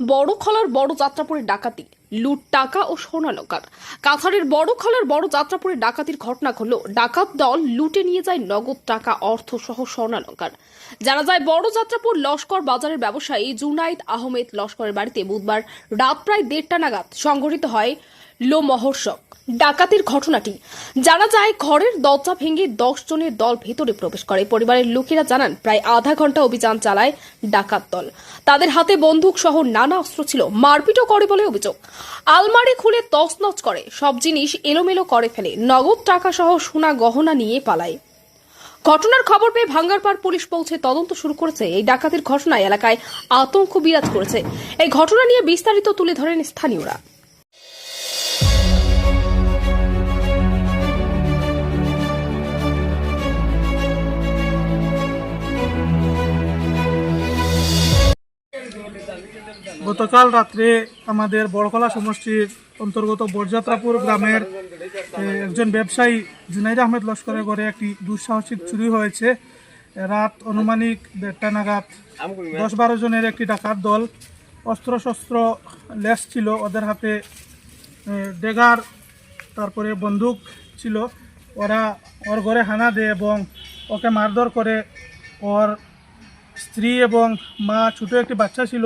বড় খলার বড় যাত্রাপুরে ডাকাতি, লুট, টাকা ও সোনালঙ্কার কাছাড়ের বড় খলার বড় যাত্রাপুরে ডাকাতির ঘটনা ঘটল। ডাকাত দল লুটে নিয়ে যায় নগদ টাকা, অর্থ সহ স্বর্ণালঙ্কার জানা যায়, বড় যাত্রাপুর লস্কর বাজারের ব্যবসায়ী জুনাইদ আহমেদ লস্করের বাড়িতে বুধবার রাত প্রায় দেড়টা নাগাদ সংঘটিত হয় লোমহর্ষক। ডাকাতির ঘটনাটি জানা যায় ঘরের দরজা ভেঙে দশ জনের দল ভেতরে প্রবেশ করে। পরিবারের লোকেরা জানান, প্রায় আধা ঘণ্টা অভিযান চালায় ডাকাত দল। তাদের হাতে বন্দুক সহ নানা অস্ত্র ছিল। মারপিটও করে বলে অভিযোগ। আলমারি খুলে তছনছ করে। সব জিনিস এলোমেলো করে ফেলে। নগদ টাকা সহ সোনা গহনা নিয়ে পালায়। ঘটনার খবর পেয়ে ভাঙ্গারপাড় পুলিশ পৌঁছে তদন্ত শুরু করেছে। এই ডাকাতির ঘটনায় এলাকায় আতঙ্ক বিরাজ করেছে। এই ঘটনা নিয়ে বিস্তারিত তুলে ধরেন স্থানীয়রা। গতকাল রাত্রে আমাদের বড়কলা সমষ্টির অন্তর্গত বরযাত্রাপুর গ্রামের একজন ব্যবসায়ী জুনাইদ আহমেদ লস্করের ঘরে একটি দুঃসাহসিক চুরি হয়েছে। রাত অনুমানিক দেড়টা নাগাদ দশ বারো জনের একটি ডাকাত দল অস্ত্র শস্ত্র লেস ছিল ওদের হাতে ডেগার, তারপরে বন্দুক ছিল। ওরা ওর ঘরে হানা দেয় এবং ওকে মারধর করে। ওর স্ত্রী এবং মা, ছোটো একটি বাচ্চা ছিল।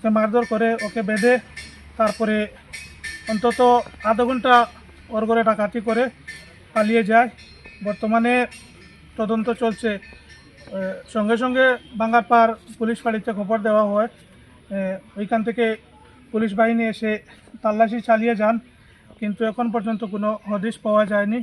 ওকে মারধর করে ওকে বেঁধে তারপরে অন্তত আধা ঘণ্টা ওর ঘরে ডাকাতি করে পালিয়ে যায়। বর্তমানে তদন্ত চলছে। সঙ্গে সঙ্গে বাঙ্গারপাড় পুলিশ ফাঁড়িতে খবর দেওয়া হয়। ওইখান থেকে পুলিশ বাহিনী এসে তল্লাশি চালিয়ে যান, কিন্তু এখন পর্যন্ত কোনো হদিশ পাওয়া যায়নি।